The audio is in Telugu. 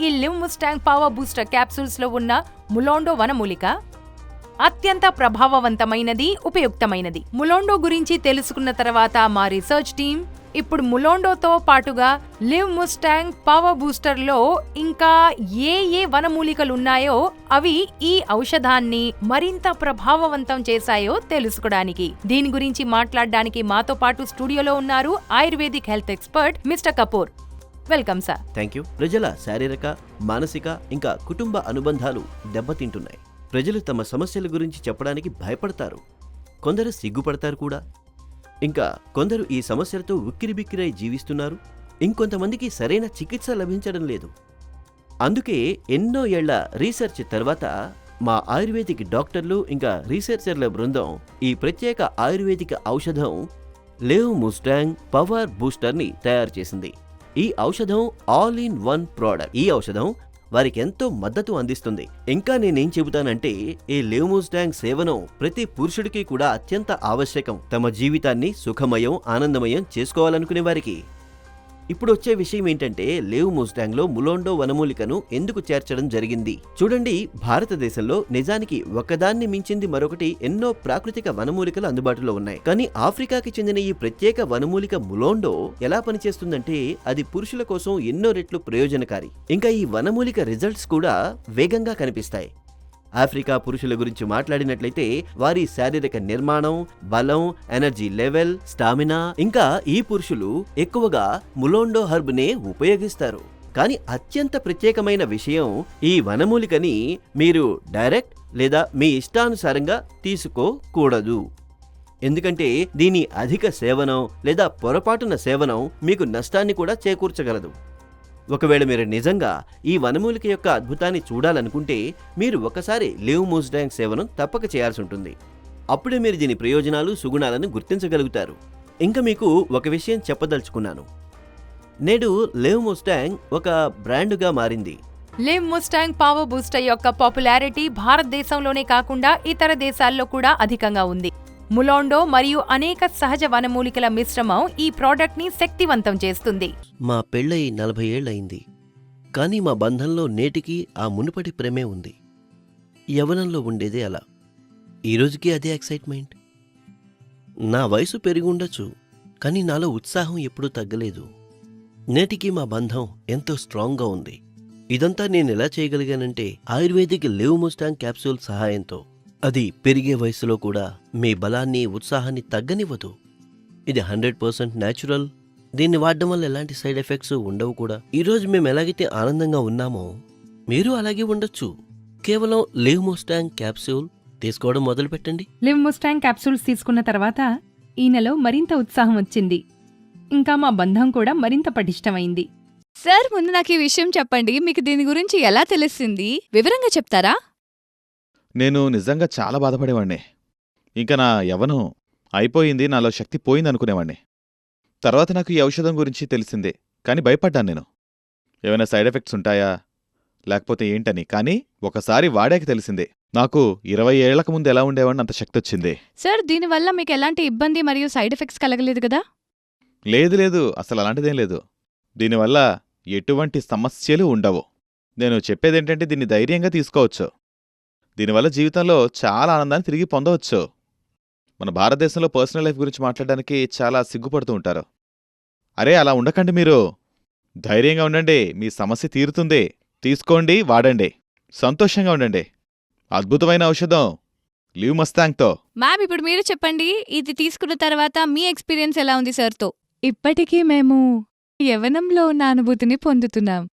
ఈ లివ్ ముస్టాంగ్ పవర్ బూస్టర్ క్యాప్సూల్స్లో ఉన్న ములోండో వనమూలిక అత్యంత ప్రభావవంతమైనది ఉపయుక్తమైనది. ములోండో గురించి తెలుసుకున్న తర్వాత మా రీసెర్చ్ టీం ఇప్పుడు ములోండోతో పాటుగా లివ్ ముస్టాంగ్ పవర్ బూస్టర్లో ఇంకా ఏ ఏ వనమూలికలు ఉన్నాయో అవి ఈ ఔషధాన్ని మరింత ప్రభావవంతం చేశాయో తెలుసుకోవడానికి. దీని గురించి మాట్లాడడానికి మాతో పాటు స్టూడియోలో ఉన్నారు ayurvedic health expert mister Kapoor. Welcome sir thank you ప్రజల శారీరక మానసిక ఇంకా కుటుంబ అనుబంధాలు దెబ్బతింటున్నాయి. ప్రజలు తమ సమస్యల గురించి చెప్పడానికి భయపడతారు. కొందరు సిగ్గుపడతారు కూడా. ఇంకా కొందరు ఈ సమస్యలతో ఉక్కిరిబిక్కిరై జీవిస్తున్నారు. ఇంకొంతమందికి సరైన చికిత్స లభించడం లేదు. అందుకే ఎన్నో ఏళ్ళ రీసెర్చ్ తర్వాత మా ఆయుర్వేదిక్ డాక్టర్లు ఇంకా రీసెర్చర్ల బృందం ఈ ప్రత్యేక ఆయుర్వేదిక ఔషధం లేవ్ ముస్టాంగ్ పవర్ బూస్టర్ని తయారు చేసింది. ఈ ఔషధం ఆల్ ఇన్ వన్ ప్రోడక్ట్ ఈ ఔషధం వారికి ఎంతో మద్దతు అందిస్తుంది. ఇంకా నేనేం చెబుతానంటే ఈ లేవమూస్టాంగ్ సేవనం ప్రతి పురుషుడికి కూడా అత్యంత ఆవశ్యకం. తమ జీవితాన్ని సుఖమయం ఆనందమయం చేసుకోవాలనుకునే వారికి ఇప్పుడు వచ్చే విషయం ఏంటంటే లేవ్ ముస్టాంగ్లో ములోండో వనమూలికను ఎందుకు చేర్చడం జరిగింది? చూడండి భారతదేశంలో నిజానికి ఒకదాన్ని మించింది మరొకటి ఎన్నో ప్రాకృతిక వనమూలికలు అందుబాటులో ఉన్నాయి. కానీ ఆఫ్రికాకి చెందిన ఈ ప్రత్యేక వనమూలిక ములోండో ఎలా పనిచేస్తుందంటే అది పురుషుల కోసం ఎన్నో రెట్లు ప్రయోజనకారి. ఇంకా ఈ వనమూలిక రిజల్ట్స్ కూడా వేగంగా కనిపిస్తాయి. ఆఫ్రికా పురుషుల గురించి మాట్లాడినట్లయితే వారి శారీరక నిర్మాణం బలం ఎనర్జీ లెవెల్ స్టామినా ఇంకా ఈ పురుషులు ఎక్కువగా ములోండో హర్బ్ నే ఉపయోగిస్తారు. కానీ అత్యంత ప్రత్యేకమైన విషయం ఈ వనమూలికని మీరు డైరెక్ట్ లేదా మీ ఇష్టానుసారంగా తీసుకోకూడదు. ఎందుకంటే దీని అధిక సేవనం లేదా పొరపాటున సేవనం మీకు నష్టాన్ని కూడా చేకూర్చగలదు. ఒకవేళ మీరు నిజంగా ఈ వనమూలిక యొక్క అద్భుతాన్ని చూడాలనుకుంటే మీరు ఒకసారి లివ్ మోస్డాంగ్ సేవను తప్పక చేయాల్సి ఉంటుంది. అప్పుడే మీరు దీని ప్రయోజనాలు సుగుణాలను గుర్తించగలుగుతారు. ఇంకా మీకు ఒక విషయం చెప్పదలుచుకున్నాను. నేడు లివ్ మోస్టాంగ్ ఒక బ్రాండుగా మారింది. లివ్ ముస్టాంగ్ పవర్ బూస్టర్ యొక్క పాపులారిటీ భారతదేశంలోనే కాకుండా ఇతర దేశాల్లో కూడా అధికంగా ఉంది. ములోండో మరియు అనేక సహజ వనమూలికల మిశ్రమం ఈ ప్రోడక్ట్ని శక్తివంతం చేస్తుంది. మా పెళ్ళై నలభై ఏళ్ళయింది. కానీ మా బంధంలో నేటికి ఆ మునుపటి ప్రేమే ఉంది. యవనంలో ఉండేదే అలా. ఈ రోజుకి అదే ఎక్సైట్మెంట్. నా వయసు పెరిగుండొచ్చు కానీ నాలో ఉత్సాహం ఎప్పుడూ తగ్గలేదు. నేటికి మా బంధం ఎంతో స్ట్రాంగ్గా ఉంది. ఇదంతా నేను ఎలా చేయగలిగానంటే ఆయుర్వేదిక్ లివ్ ముస్టాంగ్ క్యాప్సూల్ సహాయంతో. అది పెరిగే వయసులో కూడా మీ బలాన్ని ఉత్సాహాన్ని తగ్గనివ్వదు. ఇది హండ్రెడ్ పర్సెంట్ న్యాచురల్. దీన్ని వాడడం వల్ల ఎలాంటి సైడ్ ఎఫెక్ట్స్ ఉండవు కూడా. ఈరోజు మేము ఎలాగైతే ఆనందంగా ఉన్నామో మీరు అలాగే ఉండొచ్చు. కేవలం లివ్ ముస్టాంగ్ క్యాప్సూల్ తీసుకోవడం మొదలు పెట్టండి లివ్ ముస్టాంగ్ క్యాప్సూల్స్ తీసుకున్న తర్వాత ఈయనలో మరింత ఉత్సాహం వచ్చింది. ఇంకా మా బంధం కూడా మరింత పటిష్టమైంది. సార్ ముందు నాకు ఈ విషయం చెప్పండి. మీకు దీని గురించి ఎలా తెలిసింది? వివరంగా చెప్తారా? నేను నిజంగా చాలా బాధపడేవాణ్ణి. ఇంకా నా యవనం అయిపోయింది నాలో శక్తి పోయింది అనుకునేవాణ్ణి తర్వాత నాకు ఈ ఔషధం గురించి తెలిసిందే కానీ భయపడ్డాను నేను. ఏమైనా సైడ్ ఎఫెక్ట్స్ ఉంటాయా? లేకపోతే ఏంటని? కానీ ఒకసారి వాడాక తెలిసిందే నాకు ఇరవై ఏళ్ళకు ముందు ఎలా ఉండేవాడిని అంత శక్తి వచ్చింది. సార్ దీనివల్ల మీకు ఎలాంటి ఇబ్బంది మరియు సైడ్ ఎఫెక్ట్స్ కలగలేదు కదా? లేదు లేదు అసలు అలాంటిదేం లేదు. దీనివల్ల ఎటువంటి సమస్యలు ఉండవు. నేను చెప్పేదేంటంటే దీన్ని ధైర్యంగా తీసుకోవచ్చు. దీనివల్ల జీవితంలో చాలా ఆనందాన్ని తిరిగి పొందవచ్చు. మన భారతదేశంలో పర్సనల్ లైఫ్ గురించి మాట్లాడడానికి చాలా సిగ్గుపడుతూ ఉంటారు. అరే అలా ఉండకండి మీరు. ధైర్యంగా ఉండండి. మీ సమస్య తీరుతుంది. తీసుకోండి వాడండి. సంతోషంగా ఉండండి. అద్భుతమైన ఔషధం. లీవ్ మస్తాంగ్తో. మ్యామ్ ఇప్పుడు మీరు చెప్పండి. ఇది తీసుకున్న తర్వాత మీ ఎక్స్పీరియన్స్ ఎలా ఉంది సార్తో? ఇప్పటికీ మేము యవనంలో ఉన్న అనుభూతిని పొందుతున్నాం.